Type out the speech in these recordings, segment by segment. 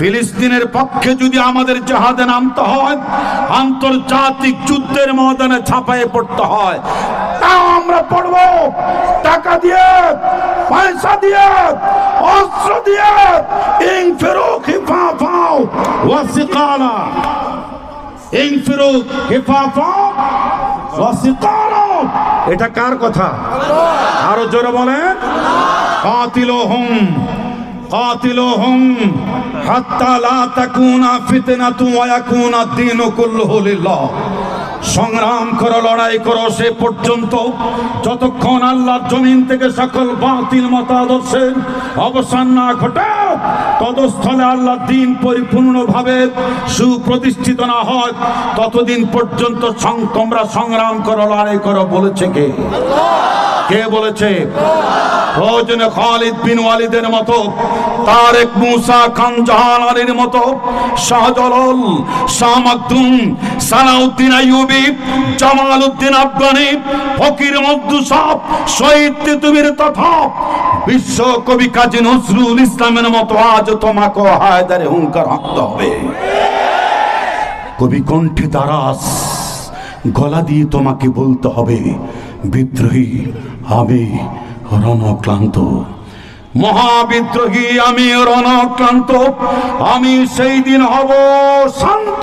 ফিলিস্তিনের পক্ষে যদি আমাদের জাহাজে নামতে হয়, আন্তর্জাতিক যুদ্ধের ময়দানে ছাপায়ে পড়তে হয়, তাও আমরা পড়ব। টাকা দিয়ে, পয়সা দিয়ে, অস্ত্র দিয়ে, ইং ফেরুক হিফা ফাও ওয়াসিকানা ইং ফেরুক হিফা ফাও ওয়াসিকানা এটা কার কথা? আরও জোরে বলেন। কাতিলহুম। قاتلوهم حتى لا تكون فتنة ويكون الدين كله لله. সংগ্রাম করো, লড়াই করো, সে পর্যন্ত যতক্ষণ আল্লাহর জমিন থেকে সকল বাতিল মতাদর্শের অবসান না ঘটে, তদস্থলে আল্লাহ দিন পরিপূর্ণভাবে সুপ্রতিষ্ঠিত না হয়, ততদিন পর্যন্ত তোমরা সংগ্রাম করো, লড়াই করো, বলেছে কে? কে বলেছে? মতো, তারেক মুসা খান জাহান আলীর মতো, শাহজলাল, শাহ সালাউদ্দিন আইয়ুবী জামাল উদ্দিন আফগানি, ফকির মদ্দুসাব শহীদ তিতুমির তথা বিশ্ব কবি কাজী নজরুল ইসলামের মতো আজ তোমাকে হায়দারে হুঙ্কার হাঁকতে হবে। কবি কণ্ঠে দারাস গলা দিয়ে তোমাকে বলতে হবে, বিদ্রোহী আমি রণক্লান্ত। মহাবিদ্রোহী আমি রণক্লান্ত, আমি সেই দিন হব শান্ত।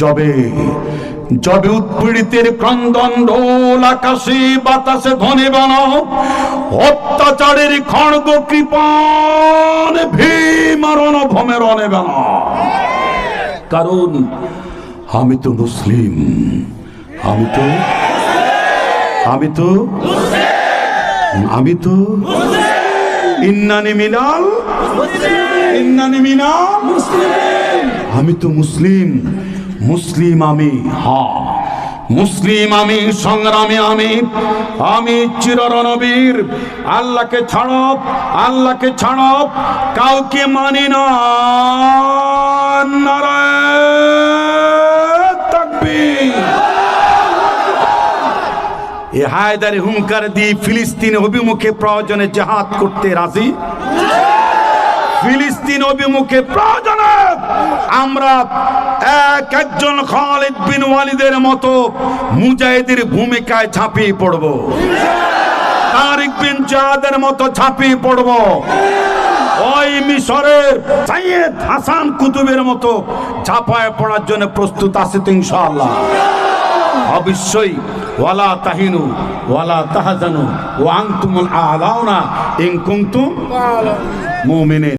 যবে যবে উৎপীড়িতের ক্রন্দন ঢোল আকাশে বাতাসে ধনে বানা, অত্যাচারের খড়গ কৃপান ভীমরণ ভমের অনে বানা। কারণ আমি তো মুসলিম, আমি তো আমি তো আমি তো ইন্নানি মিনাল ইন্নানি মিনাল আমি তো মুসলিম। মুসলিম আমি, হা। মুসলিম আমি, সংগ্রামে আমি আমি চিররণবীর। আল্লাহকে ছাড়ব আল্লাহকে ছাড়ব কাউকে মানি না। এ হায়দারে হুঙ্কার দিয়ে ফিলিস্তিন অভিমুখে প্রয়োজনে জাহাদ করতে রাজি? ফিলিস্তিন অভিমুখে প্রয়োজনে আমরা এক একজন খালিদ বিন ওয়ালিদের মতো মুজাহিদের ভূমিকায় ঝাঁপিয়ে পড়ব। তারিক বিন জাদের মতো ঝাঁপিয়ে পড়ব। ওই মিশরের সাইয়েদ হাসান কুতুবের মতো ঝাঁপায় পড়ার জন্য প্রস্তুত আছে তো ইনশাআল্লাহ। অবশ্যই ওয়ালা তাহিনু, ওয়ালা তাহাজানু, ওয়া আনতুমুল আলাউনা ইন কুনতুম মুমিনিন।